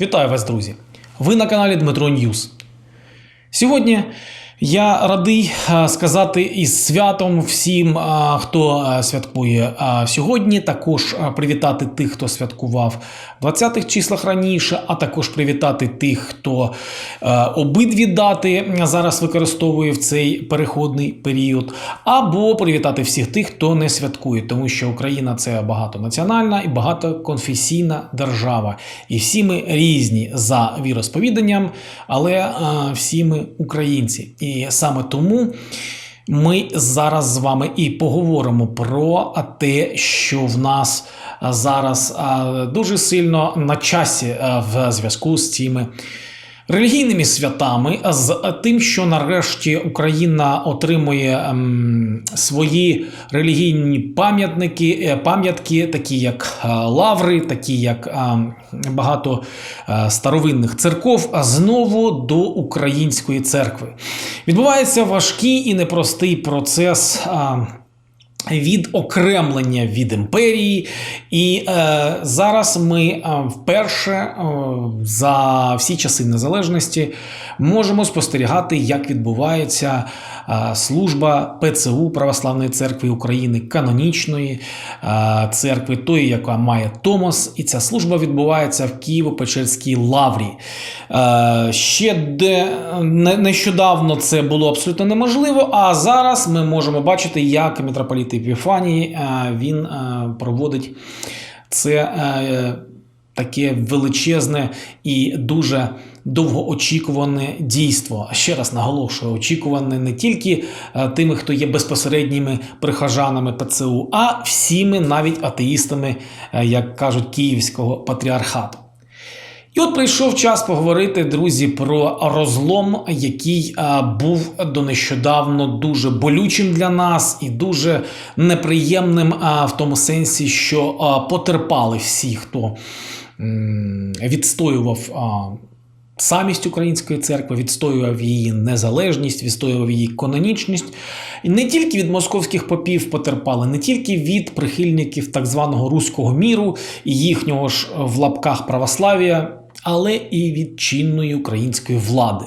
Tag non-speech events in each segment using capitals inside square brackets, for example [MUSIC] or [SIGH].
Вітаю вас, друзі! Ви на каналі Дмитро Ньюс. Сьогодні я радий е, сказати із святом всім, е, хто е, святкує сьогодні. Також привітати тих, хто святкував в 20-х числах раніше, а також привітати тих, хто обидві дати зараз використовує в цей переходний період, або привітати всіх тих, хто не святкує, тому що Україна це багатонаціональна і багатоконфесійна держава. І всі ми різні за віросповіданням, але всі ми українці. І саме тому. Ми зараз з вами і поговоримо про те, що в нас зараз дуже сильно на часі в зв'язку з цими релігійними святами, з тим, що нарешті Україна отримує ем, свої релігійні пам'ятники, е, пам'ятки, такі як е, лаври, такі як е, багато е, старовинних церков, а знову до української церкви. Відбувається важкий і непростий процес. е, Відокремлення від імперії, і е, зараз ми е, вперше е, за всі часи незалежності можемо спостерігати, як відбувається служба ПЦУ Православної церкви України, канонічної церкви, тої, яка має Томос, і ця служба відбувається в Києво-Печерській лаврі. Ще де нещодавно це було абсолютно неможливо, а зараз ми можемо бачити, як митрополіт Епіфаній е, він проводить це е, таке величезне і дуже довгоочікуване дійство. Ще раз наголошую, очікуване не тільки е, тими, хто є безпосередніми прихожанами ПЦУ, а всіми навіть атеїстами, е, як кажуть, Київського патріархату. І от прийшов час поговорити, друзі, про розлом, який а, був до нещодавно дуже болючим для нас і дуже неприємним в тому сенсі, що потерпали всі, хто відстоював. Самість української церкви відстоював її незалежність, відстоював її канонічність. І не тільки від московських попів потерпали, не тільки від прихильників так званого руського міру і їхнього ж в лапках православ'я, але і від чинної української влади.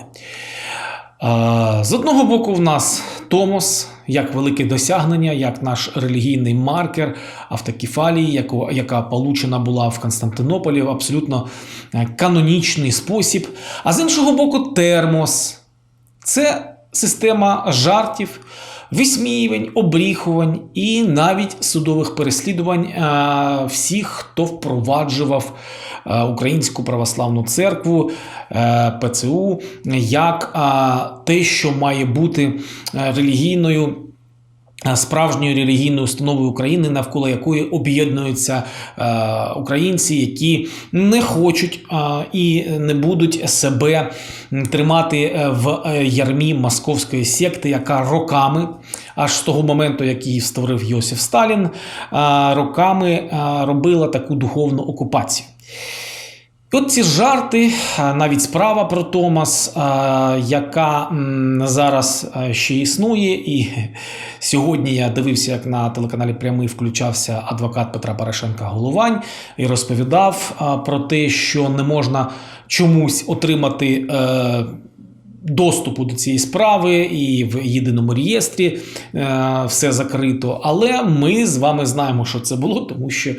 Е, З одного боку, в нас Томос як велике досягнення, як наш релігійний маркер автокефалії, яку- яка получена була в Константинополі в абсолютно е, канонічний спосіб. А з іншого боку, термос це система жартів, висміювань, обріхувань і навіть судових переслідувань е, всіх, хто впроваджував Українську православну церкву е, ПЦУ як е, те, що має бути е, релігійною. е, Справжньою релігійною установою України, навколо якої об'єднуються е, українці, які не хочуть е, і не будуть себе тримати е, в е, ярмі московської секти, яка роками, аж з того моменту, як її створив Йосиф Сталін, е, роками е, робила таку духовну окупацію. І От ці жарти, навіть справа про Томас, яка зараз ще існує, і [LAUGHS] сьогодні я дивився, як на телеканалі Прямий включався адвокат Петра Порошенка Головань і розповідав про те, що не можна чомусь отримати. Е, Доступу до цієї справи і в єдиному реєстрі е, все закрито. Але ми з вами знаємо, що це було, тому що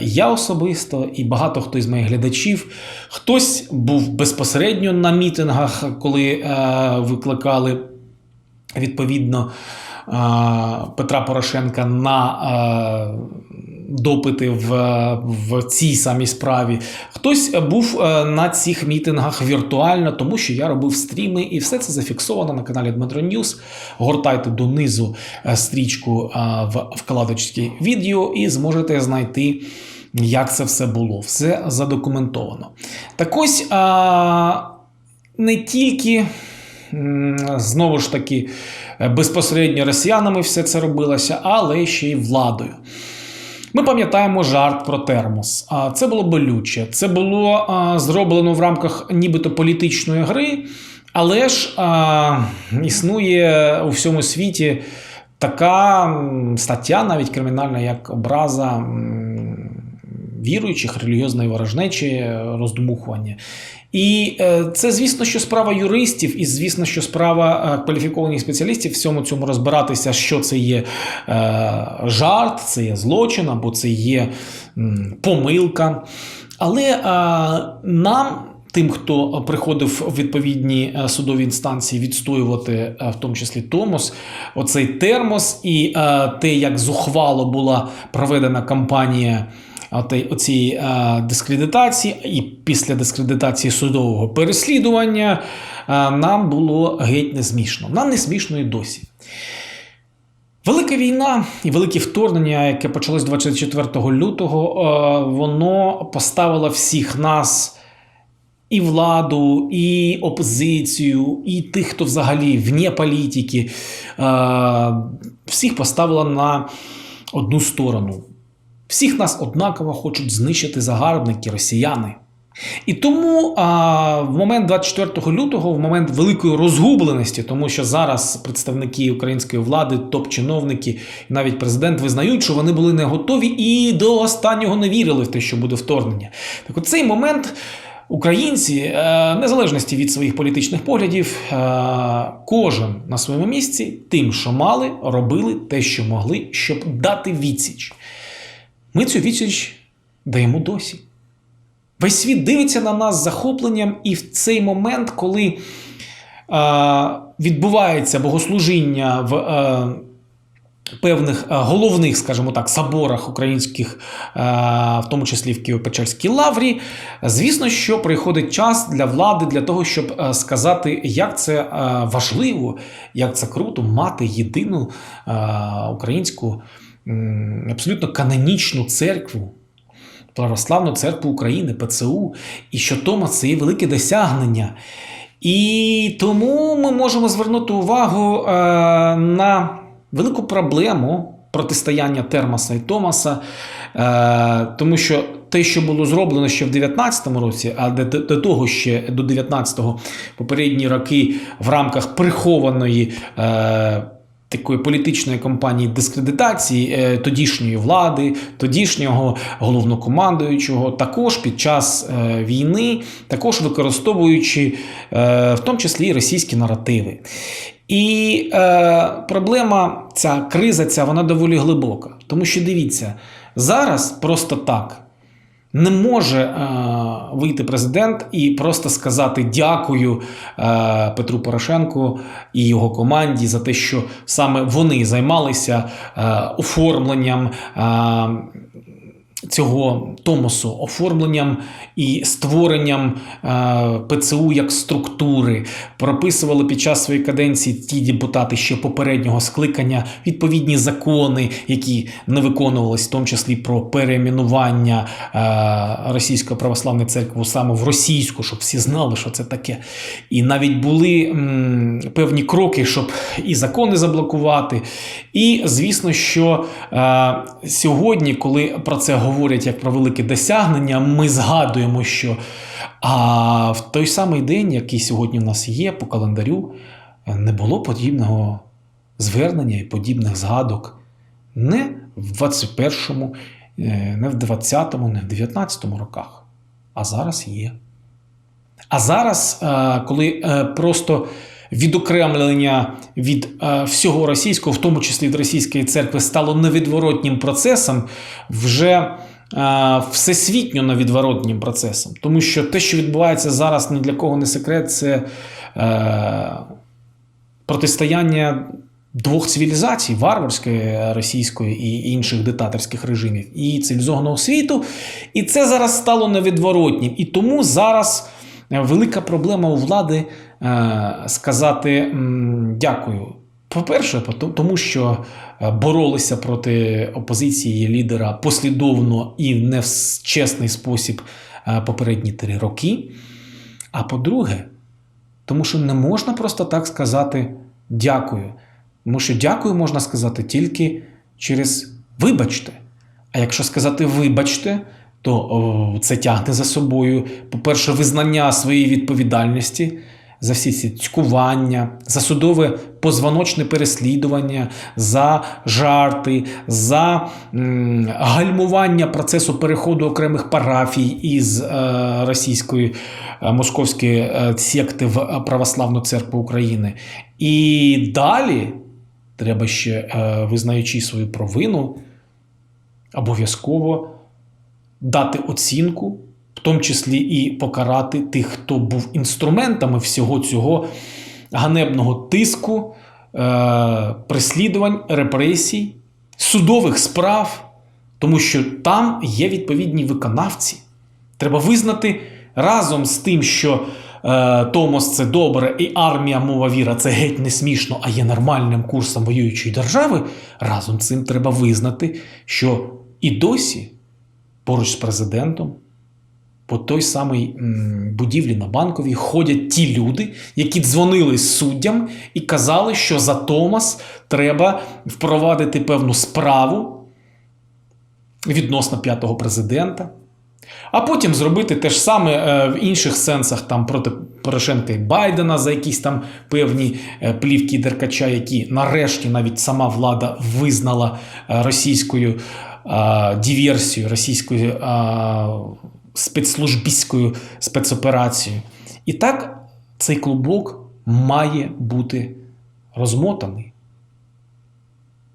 я особисто і багато хто із моїх глядачів, хтось був безпосередньо на мітингах, коли е, викликали відповідно е, Петра Порошенка на е, допити в, в цій самій справі. Хтось був е, на цих мітингах віртуально, тому що я робив стріми, і все це зафіксовано на каналі Дмитро Ньюс. Гортайте донизу е, стрічку е, в вкладочці відео і зможете знайти. Як це все було, все задокументовано. Так ось а, не тільки знову ж таки е, безпосередньо росіянами все це робилося, але ще й владою. Ми пам'ятаємо жарт про термос. Це було болюче. Це було зроблено в рамках нібито політичної гри, але ж існує у всьому світі така стаття, навіть кримінальна, як образа віруючих, релігіозної ворожнечі, роздмухування. І е, це, звісно, що справа юристів, і звісно, що справа е, кваліфікованих спеціалістів всьому цьому розбиратися, що це є е, жарт, це є злочин або це є помилка. Але е, нам. Тим, хто приходив в відповідні е, судові інстанції відстоювати, е, в тому числі Томос, оцей термос, і е, те, як зухвало була проведена кампанія оцієї дискредитації, і після дискредитації судового переслідування, нам було геть не смішно. Нам не смішно і досі. Велика війна і велике вторгнення, яке почалось 24 лютого, воно поставило всіх нас і владу, і опозицію, і тих, хто взагалі вне політики, всіх поставила на одну сторону. Всіх нас однаково хочуть знищити загарбники, росіяни. І тому а, в момент 24 лютого, в момент великої розгубленості, тому що зараз представники української влади, топ-чиновники навіть президент визнають, що вони були не готові і до останнього не вірили в те, що буде вторгнення. Так от цей момент українці, е, незалежності від своїх політичних поглядів, е, кожен на своєму місці, тим, що мали, робили те, що могли, щоб дати відсіч. Ми цю відсіч даємо досі. Весь світ дивиться на нас з захопленням, і в цей момент, коли е, відбувається богослужіння в е, певних е, головних, скажімо так, соборах українських, е, в тому числі в Києво-Печерській лаврі, звісно, що приходить час для влади для того, щоб е, сказати, як це е, важливо, як це круто мати єдину е, українську абсолютно канонічну церкву, Православну церкву України, ПЦУ, і що Томас це є велике досягнення. І тому ми можемо звернути увагу е, на велику проблему протистояння Термаса і Томаса, е, тому що те, що було зроблено ще в 19-му році, а до, до того ще до 19-го попередні роки в рамках прихованої. Такої політичної кампанії дискредитації е, тодішньої влади, тодішнього головнокомандуючого, також під час е, війни, також використовуючи е, в тому числі російські наративи. І е, проблема, ця криза, ця вона доволі глибока. Тому що дивіться, зараз просто так не може е, вийти президент і просто сказати дякую е, Петру Порошенку і його команді за те, що саме вони займалися е, оформленням. Е, цього Томосу, оформленням і створенням е, ПЦУ як структури, прописували під час своєї каденції ті депутати ще попереднього скликання відповідні закони, які не виконувалися, в тому числі про перейменування е, Російської православної церкви саме в російську, щоб всі знали, що це таке. І навіть були м, певні кроки, щоб і закони заблокувати. І звісно, що е, сьогодні, коли про це говорять, говорять як про велике досягнення, ми згадуємо, що а в той самий день, який сьогодні в нас є по календарю, не було подібного звернення і подібних згадок не в 21-му, е, не в 20-му, не в 19-му роках. А зараз є. А зараз, е, коли е, просто відокремлення від всього російського, в тому числі від російської церкви, стало невідворотнім процесом, вже всесвітньо невідворотнім процесом. Тому що те, що відбувається зараз, ні для кого не секрет, це е, протистояння. Двох цивілізацій варварської російської і інших диктаторських режимів, і цивілізованого світу. І це зараз стало невідворотнім. І тому зараз велика проблема у влади е, сказати дякую. По-перше, тому що е, боролися проти опозиції лідера послідовно і не в чесний спосіб е, попередні три роки. А по-друге, тому що не можна просто так сказати дякую. Тому що дякую можна сказати тільки через вибачте. А якщо сказати вибачте, то о, це тягне за собою, по-перше, визнання своєї відповідальності. За всі ці цькування, за судове позвоночне переслідування, за жарти, за м, гальмування процесу переходу окремих парафій із е, російської е, московської е, секти в Православну церкву України. І далі треба ще, е, визнаючи свою провину, обов'язково дати оцінку, тому числі і покарати тих, хто був інструментами всього цього ганебного тиску, е, переслідувань, репресій, судових справ, тому що там є відповідні виконавці. Треба визнати разом з тим, що е, Томос це добре, і армія мова віра це геть не смішно, а є нормальним курсом воюючої держави. Разом з цим треба визнати, що і досі поруч з президентом по той самій будівлі на банковій ходять ті люди, які дзвонили суддям і казали, що за Томас треба впровадити певну справу відносно п'ятого президента. А потім зробити те ж саме е, в інших сенсах там проти Порошенка і Байдена за якісь там певні е, плівки Деркача, які нарешті навіть сама влада визнала е, російською диверсією, російською е, спецслужбіською спецоперацією. І так цей клубок має бути розмотаний.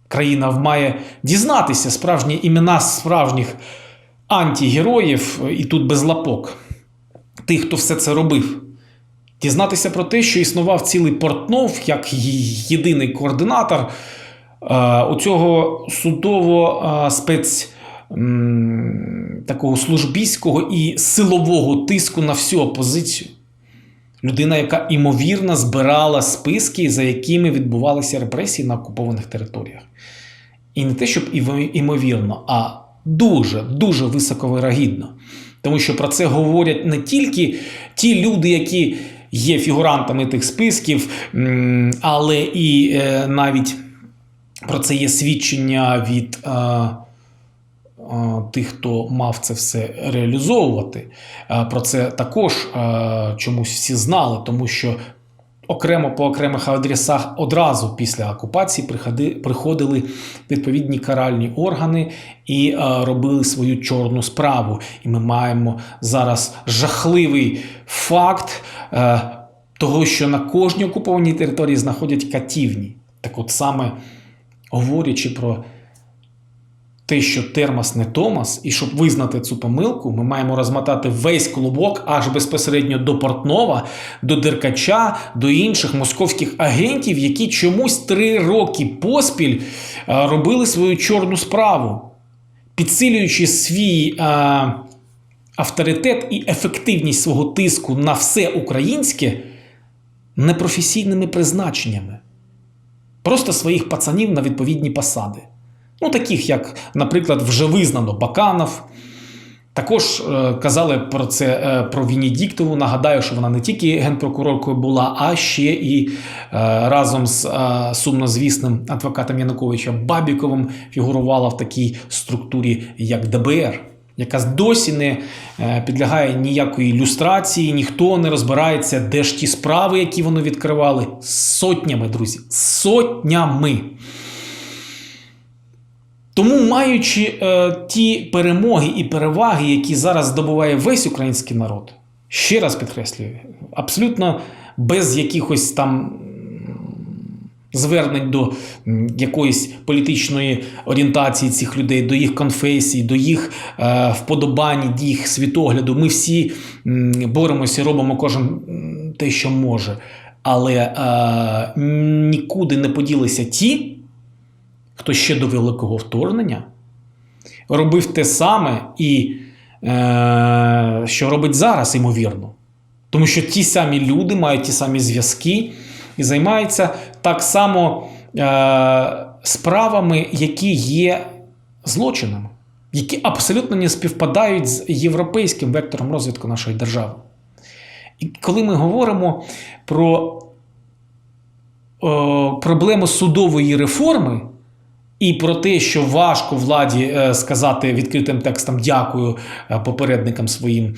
Країна має дізнатися справжні імена справжніх антигероїв, і тут без лапок, тих, хто все це робив. Дізнатися про те, що існував цілий Портнов як єдиний координатор е, оцього судово е, спец такого службійського і силового тиску на всю опозицію. Людина, яка імовірно збирала списки, за якими відбувалися репресії на окупованих територіях. І не те, щоб імовірно, а дуже, дуже високовирогідно. Тому що про це говорять не тільки ті люди, які є фігурантами тих списків, але і е, навіть про це є свідчення від е, тих, хто мав це все реалізовувати. Про це також чомусь всі знали, тому що окремо по окремих адресах одразу після окупації приходили відповідні каральні органи і робили свою чорну справу. І ми маємо зараз жахливий факт того, що на кожній окупованій території знаходять катівні. Так от саме говорячи про те, що термос не Томас, і щоб визнати цю помилку, ми маємо розмотати весь клубок аж безпосередньо до Портнова, до Деркача, до інших московських агентів, які чомусь три роки поспіль е, робили свою чорну справу, підсилюючи свій е, авторитет і ефективність свого тиску на все українське непрофесійними призначеннями. Просто своїх пацанів на відповідні посади. Ну, таких, як, наприклад, вже визнано Баканов. Також е, казали про це е, про Венедіктову. Нагадаю, що вона не тільки генпрокуроркою була, а ще і е, разом з сумнозвісним адвокатом Януковича Бабіковим фігурувала в такій структурі, як ДБР, яка досі не підлягає ніякої ілюстрації, ніхто не розбирається, де ж ті справи, які вони відкривали. Сотнями, друзі, сотнями. Тому, маючи е, ті перемоги і переваги, які зараз здобуває весь український народ, ще раз підкреслюю, абсолютно без якихось там звернень до якоїсь політичної орієнтації цих людей, до їх конфесій, до їх е, вподобань, до їх світогляду. Ми всі боремося, робимо кожен те, що може. Але е, нікуди не поділися ті, хто ще до великого вторгнення робив те саме і е, що робить зараз, ймовірно. Тому що ті самі люди мають ті самі зв'язки і займаються так само е, справами, які є злочинами, які абсолютно не співпадають з європейським вектором розвитку нашої держави. І коли ми говоримо про е, проблему судової реформи, і про те, що важко владі е, сказати відкритим текстом дякую е, попередникам своїм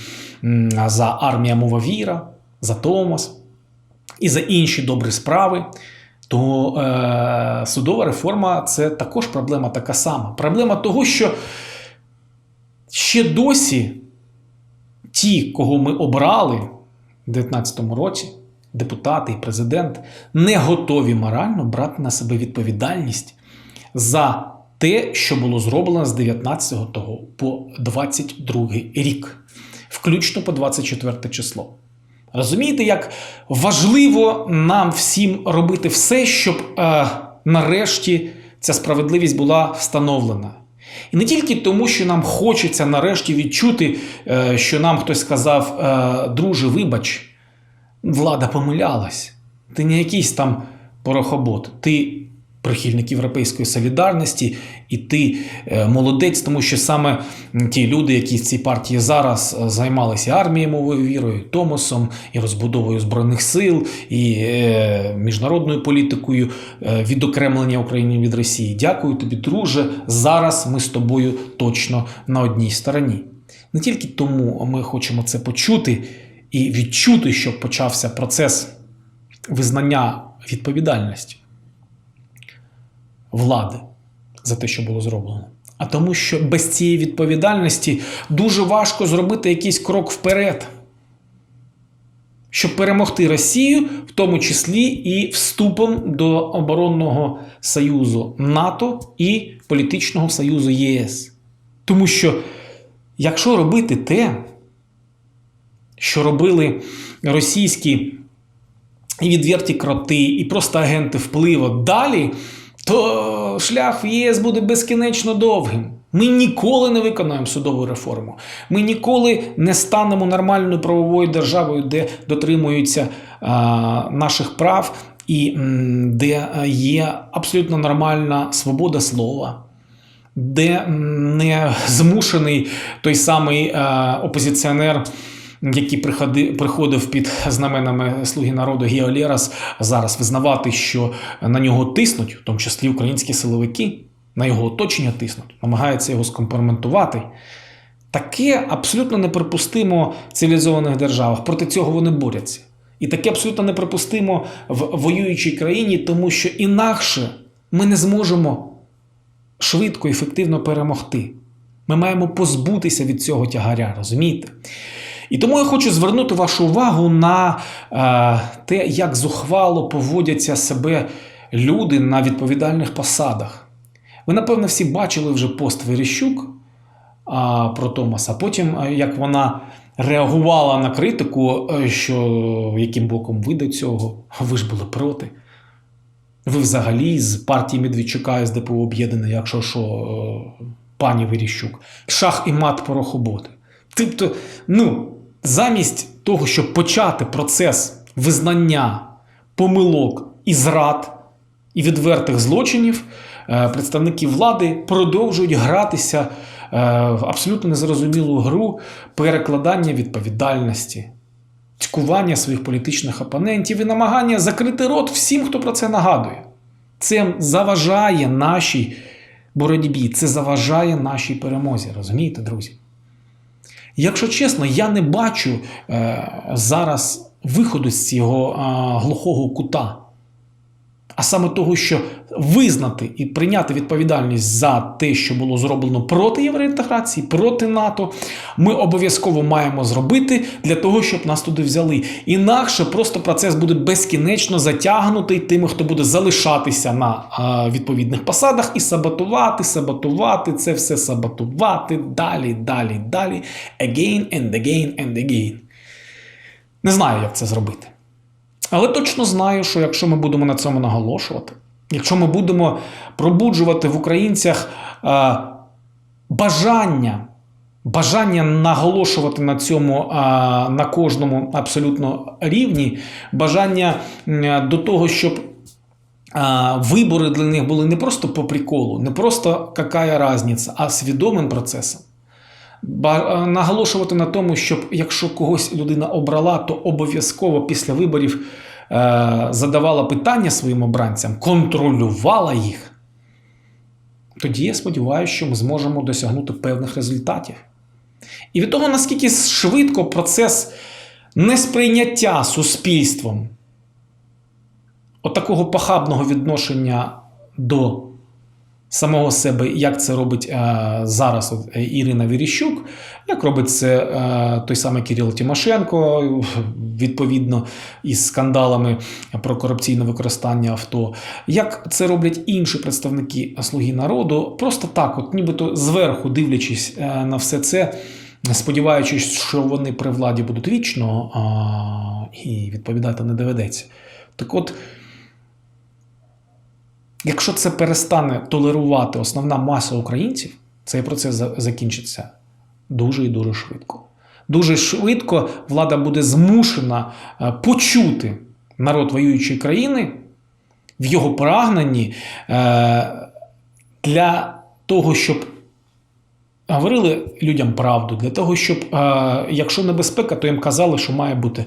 за армія мова віра, за Томас. і за інші добрі справи, то е, судова реформа це також проблема така сама. Проблема того, що ще досі ті, кого ми обрали в 2019 році, депутати і президент, не готові морально брати на себе відповідальність за те, що було зроблено з 19 по 22 рік, включно по 24 число. Розумієте, як важливо нам всім робити все, щоб е, нарешті ця справедливість була встановлена. І не тільки тому, що нам хочеться нарешті відчути, е, що нам хтось сказав, е, друже, вибач, влада помилялась. Ти не якийсь там порохобот, ти прихильник європейської солідарності, і ти е, молодець, тому що саме ті люди, які в цій партії зараз е, займалися армією мовою вірою, Томосом і розбудовою збройних сил, і е, міжнародною політикою відокремлення України від Росії. Дякую тобі, друже. Зараз ми з тобою точно на одній стороні. Не тільки тому ми хочемо це почути і відчути, що почався процес визнання відповідальності влади за те, що було зроблено. А тому, що без цієї відповідальності дуже важко зробити якийсь крок вперед, щоб перемогти Росію, в тому числі і вступом до оборонного союзу НАТО і політичного союзу ЄС. Тому що, якщо робити те, що робили російські і відверті кроти, і просто агенти впливу далі, то шлях в ЄС буде безкінечно довгим. Ми ніколи не виконаємо судову реформу. Ми ніколи не станемо нормальною правовою державою, де дотримуються а, наших прав і м, де є абсолютно нормальна свобода слова. Де не змушений той самий е, опозиціонер який приходив, під знаменами Слуги народу Гео Лерас, зараз визнавати, що на нього тиснуть, в тому числі українські силовики, на його оточення тиснуть, намагаються його скомпроментувати. Таке абсолютно неприпустимо в цивілізованих державах. Проти цього вони борються. І таке абсолютно неприпустимо в воюючій країні, тому що інакше ми не зможемо швидко і ефективно перемогти. Ми маємо позбутися від цього тягаря, розумієте? І тому я хочу звернути вашу увагу на е, те, як зухвало поводяться себе люди на відповідальних посадах. Ви, напевно, всі бачили вже пост Верещук а, про Томаса. Потім, як вона реагувала на критику, е, що яким боком ви до цього, ви ж були проти. Ви взагалі з партії Медведчука СДПУ об'єднані, якщо що, е, пані Верещук. Шах і мат порохоботи. Тобто, ну, замість того, щоб почати процес визнання помилок і зрад і відвертих злочинів, е, представники влади продовжують гратися е, в абсолютно незрозумілу гру перекладання відповідальності, цькування своїх політичних опонентів і намагання закрити рот всім, хто про це нагадує. Це заважає нашій боротьбі, це заважає нашій перемозі. Розумієте, друзі? Якщо чесно, я не бачу е, зараз виходу з цього е, глухого кута. А саме того, що визнати і прийняти відповідальність за те, що було зроблено проти євроінтеграції, проти НАТО, ми обов'язково маємо зробити для того, щоб нас туди взяли. Інакше просто процес буде безкінечно затягнутий тими, хто буде залишатися на відповідних посадах і саботувати, саботувати це все саботувати далі, далі, далі. Again and again and again. Не знаю, як це зробити. Але точно знаю, що якщо ми будемо на цьому наголошувати, якщо ми будемо пробуджувати в українцях е, бажання, бажання наголошувати на цьому е, на кожному абсолютно рівні, бажання е, до того, щоб е, вибори для них були не просто по приколу, не просто яка різниця, а свідомим процесом. Наголошувати на тому, щоб якщо когось людина обрала, то обов'язково після виборів е, задавала питання своїм обранцям, контролювала їх. Тоді я сподіваюся, що ми зможемо досягнути певних результатів. І від того, наскільки швидко процес несприйняття суспільством отакого похабного відношення до самого себе, як це робить е, зараз е, Ірина Віріщук, як робить це е, той самий Кирил Тимошенко, відповідно із скандалами про корупційне використання авто, як це роблять інші представники Слуги народу, просто так, от нібито зверху дивлячись на все це, сподіваючись, що вони при владі будуть вічно а, і відповідати не доведеться. Так от. Якщо це перестане толерувати основна маса українців, цей процес закінчиться дуже і дуже швидко. Дуже швидко влада буде змушена е, почути народ воюючої країни в його прагненні е, для того, щоб говорили людям правду, для того, щоб, е, якщо небезпека, то їм казали, що має бути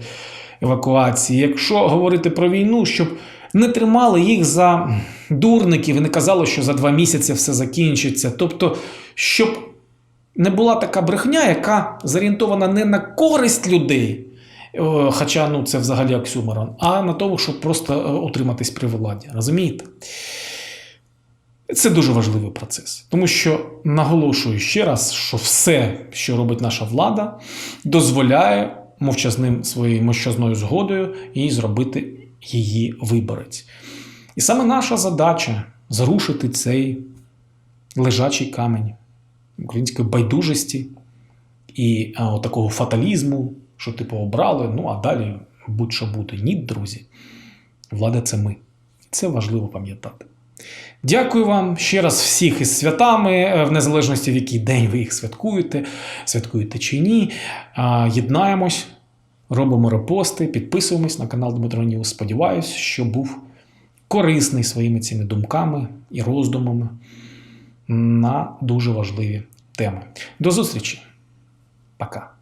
евакуація. Якщо говорити про війну, щоб не тримали їх за дурників і не казали, що за два місяці все закінчиться. Тобто, щоб не була така брехня, яка зорієнтована не на користь людей. е, Хоча ну, це взагалі оксюморон, а на тому, щоб просто е, утриматись при владі. Розумієте? Це дуже важливий процес, тому що наголошую ще раз, що все, що робить наша влада, дозволяє мовчазним своєю мовчазною згодою їй зробити її виборець. І саме наша задача зрушити цей лежачий камінь української байдужості і а, такого фаталізму, що типу обрали, ну а далі будь-що буде. Ні, друзі. Влада це ми. Це важливо пам'ятати. Дякую вам ще раз всіх із святами, е, в незалежності в який день ви їх святкуєте, святкуєте чи ні. А, Єднаємось, робимо репости, підписуємось на канал Дмитро Ньюс. Сподіваюсь, що був корисний своїми цими думками і роздумами на дуже важливі теми. До зустрічі. Пока.